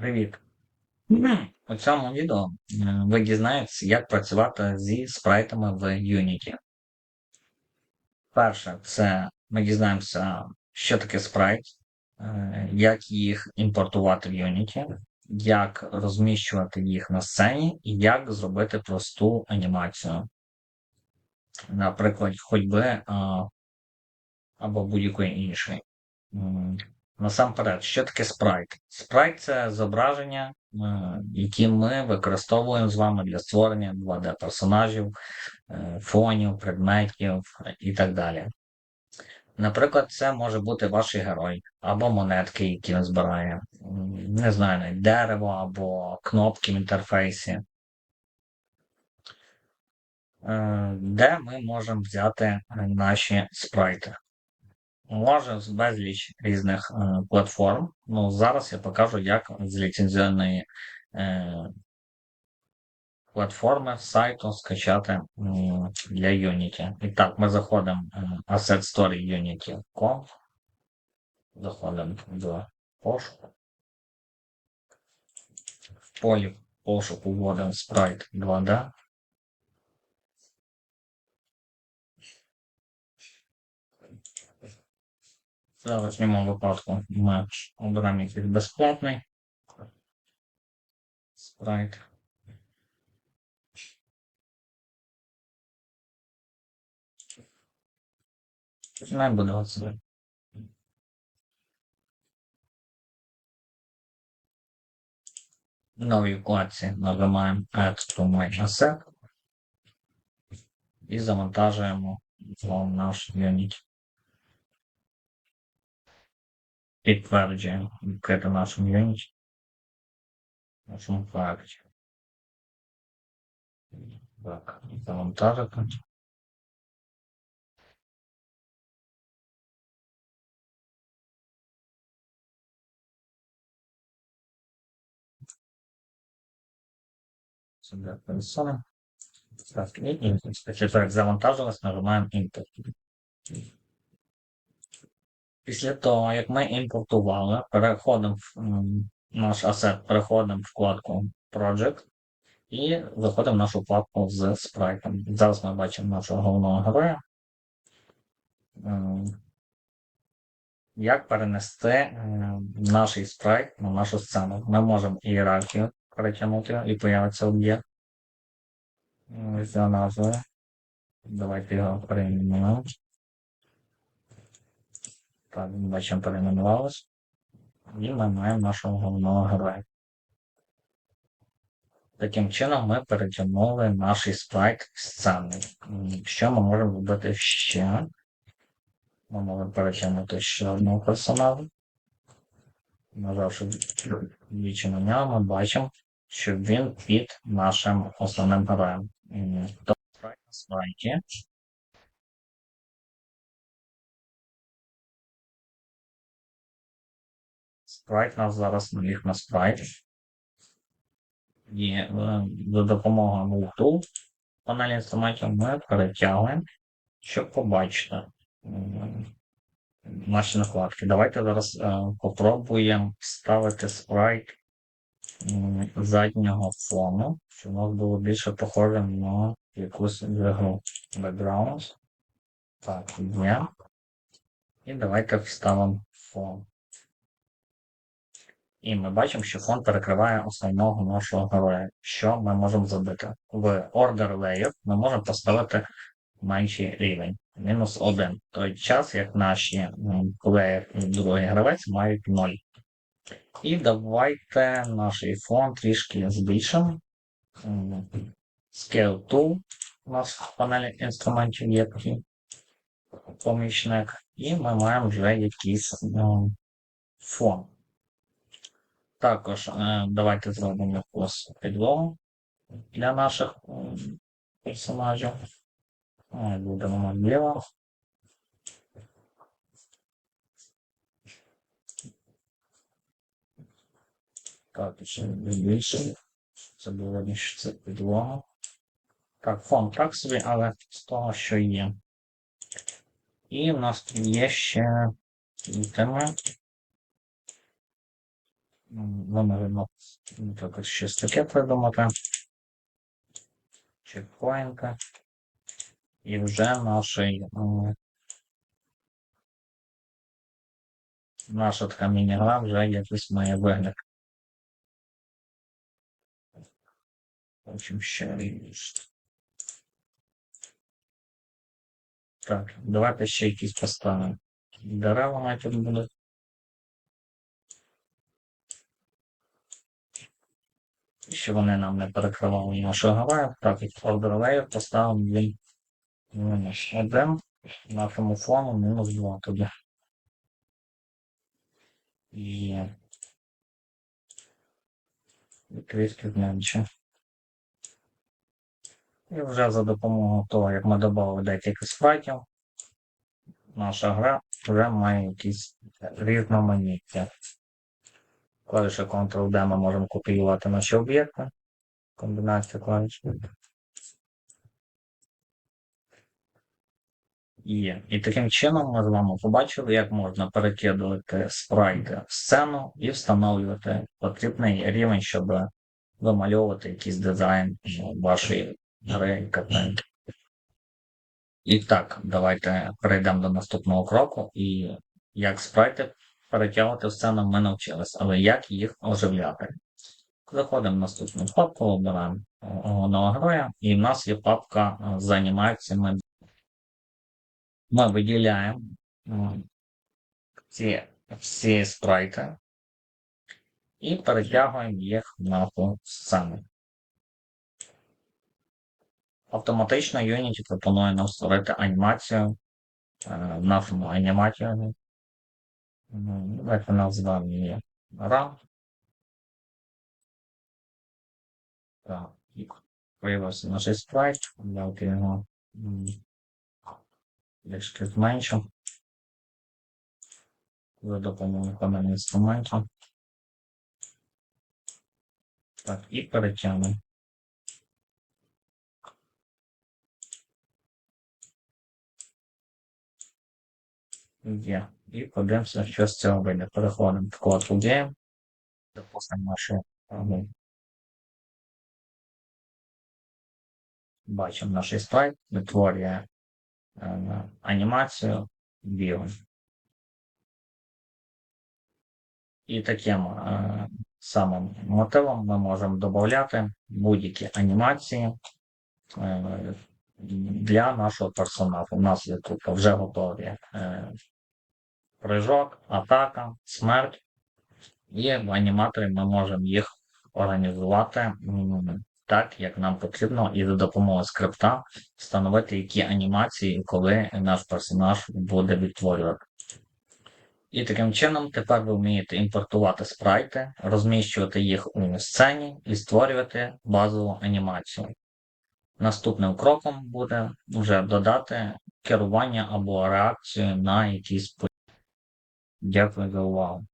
Привіт! У цьому відео е, ви дізнаєтесь, як працювати зі спрайтами в Unity. Перше, це ми дізнаємося, що таке спрайт, е, як їх імпортувати в Unity, як розміщувати їх на сцені і як зробити просту анімацію. Наприклад, ходьби або будь-якої іншої. Насамперед, що таке спрайт? Спрайт це зображення, е, які ми використовуємо з вами для створення 2D-персонажів, е, фонів, предметів і так далі. Наприклад, це може бути ваш герой, або монетки, які він збирає, не знаю, навіть дерево або кнопки в інтерфейсі, е, де ми можемо взяти наші спрайти. Може з безліч різних е, платформ. Ну, зараз я покажу, як з ліцензіонної е, платформи сайту скачати е, для Unity. І так, ми заходимо в Asset Story Unity.com. Заходимо до пошуку. В полі пошуку вводимо Sprite 2D. В давньому випадку ми обираємо якийсь безплатний спрайт. Оце. В новій вкладці нажимаємо Add to My Asset і завантажуємо наш Unity. Підтверджуємо відкрити нашому юніті. Нашому факті. Так, завантажити. Сюди пересунемо. Так, і після того, як завантажилось, нажимаємо Enter. Після того, як ми імпортували, переходимо в наш асет, переходимо в вкладку Project і заходимо в нашу вкладку з спрайтом. Зараз ми бачимо нашого головного героя. Як перенести наш спрайт на нашу сцену? Ми можемо ієрархію перетягнути і появиться об'єкт. За назвою. Давайте його перейменуємо. Так, бачимо, перейменувалось. І ми маємо нашого головного героя. Таким чином ми перетягнули наш спрайт сцени. Що ми можемо робити ще? Ми можемо перетягнути ще одного персонажа. Нажавши двічі на нього, ми бачимо, що він під нашим основним героєм. Тобто на спрайті Спрайт нас зараз наліг на спрайт. І е, за допомогою Tool панелі інструментів ми перетягуємо, щоб побачити наші накладки. Давайте зараз е, попробуємо вставити спрайт заднього фону, щоб у нас було більше похоже на якусь ігру Background. Так, є. І давайте вставимо фон. І ми бачимо, що фон перекриває основного нашого героя. Що ми можемо зробити? В Order Layer ми можемо поставити менший рівень, мінус 1. Той час, як наші і другий гравець мають 0. І давайте наш фон трішки збільшимо. Scale Tool у нас в панелі інструментів є такий помічник. І ми маємо вже якийсь фон. Також е, давайте зробимо якусь підлогу для наших персонажів. Будемо зліва. Так, ще більше. Це було ніж це підлога. Так, фон так собі, але з того, що є. І в нас є ще теми. Ми можемо наприклад, щось таке придумати. Чекпоінти. І вже нашій наша така міні-гра вже якось має вигляд. Хочемо ще. Так, давайте ще якісь поставимо. Дерева тут будуть. Щоб вони нам не перекривали нашу героя. Так, і ордер layer поставимо він мінус 1 нашому фону мінус 2 тоді. І відкрити менше. І вже за допомогою того, як ми додали декілька спрайтів, наша гра вже має якісь різноманіття. Клавіша Ctrl-D ми можемо копіювати наші об'єкти. Комбінація клавіш. Є. І таким чином ми з вами побачили, як можна перекидувати спрайти в сцену і встановлювати потрібний рівень, щоб вимальовувати якийсь дизайн вашої гри і картинки. І так, давайте перейдемо до наступного кроку. І як спрайти перетягувати в сцену ми навчились, але як їх оживляти? Заходимо в наступну папку, обираємо головного героя, і в нас є папка е, з анімаціями. Ми виділяємо ці всі спрайти і перетягуємо їх в нашу сцену. Автоматично Unity пропонує нам створити анімацію е, аніматорі. Ну, Давайте її RAM. Так, і появився наш спрайт. Давайте його трішки зменшу. За допомогою панелі інструментів. Так, і перетягнемо. Є. І подивимося, що з цього вийде. Переходимо в код Game. Допустимо нашу ну, бачимо наш спрайт, витворює е, анімацію білим. І таким е, самим мотивом ми можемо додати будь-які анімації е, для нашого персонажу. У нас є тут вже готові е, прыжок, атака, смерть. І в аніматорі ми можемо їх організувати так, як нам потрібно, і за допомогою скрипта встановити, які анімації, коли наш персонаж буде відтворювати. І таким чином тепер ви вмієте імпортувати спрайти, розміщувати їх у сцені і створювати базову анімацію. Наступним кроком буде вже додати керування або реакцію на якісь події. Дякую за увагу.